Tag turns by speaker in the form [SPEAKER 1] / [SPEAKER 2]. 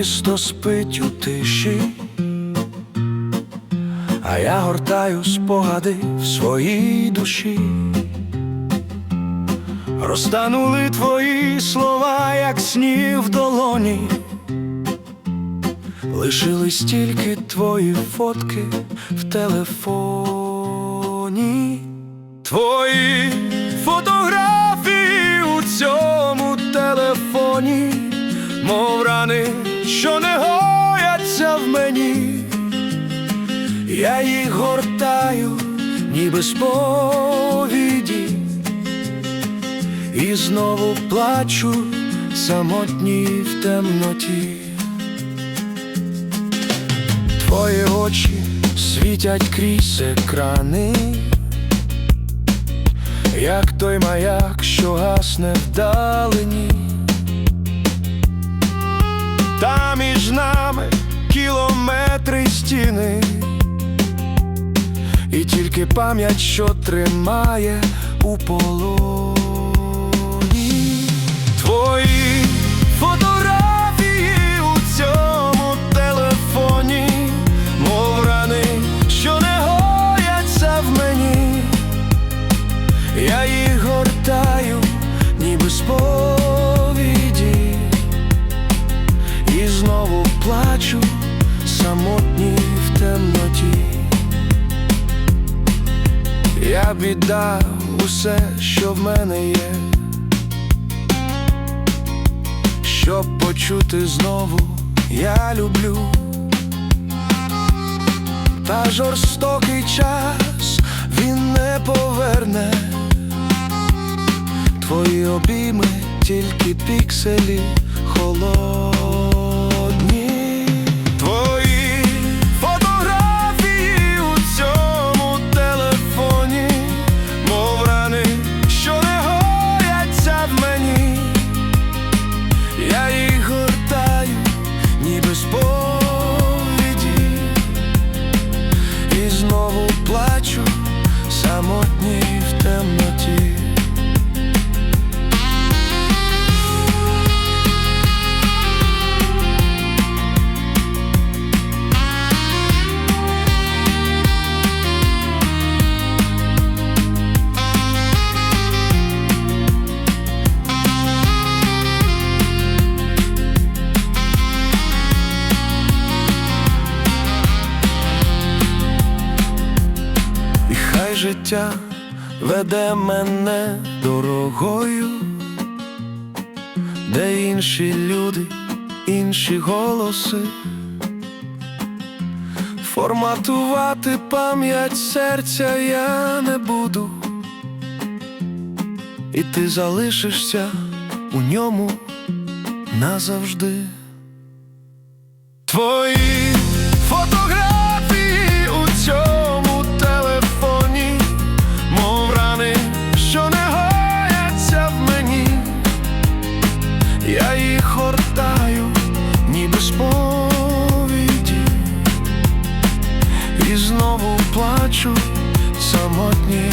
[SPEAKER 1] Місто спить у тиші, а я гортаю спогади в своїй душі. Розтанули твої слова, як сніг в долоні. Лишились тільки твої фотки в телефоні. Твої що не гояться в мені. Я їх гортаю, ніби сповіді, і знову плачу самотній в темноті. Твої очі світять крізь екрани, як той маяк, що гасне вдалині. Стіни, і тільки пам'ять, що тримає у полоні. Твої фотографії у цьому телефоні, мов рани, що не гояться в мені. Я їх гортаю, ніби сповіді, і знову плачу самотній в темноті. Я віддав усе, що в мене є, щоб почути знову я люблю. Та жорстокий час він не поверне Твої обійми тільки пікселі холодні. Самотній в темноті. Життя веде мене дорогою, де інші люди, інші голоси. Форматувати пам'ять серця я не буду, і ти залишишся у ньому назавжди. Твої сповіді, і знову плачу самотній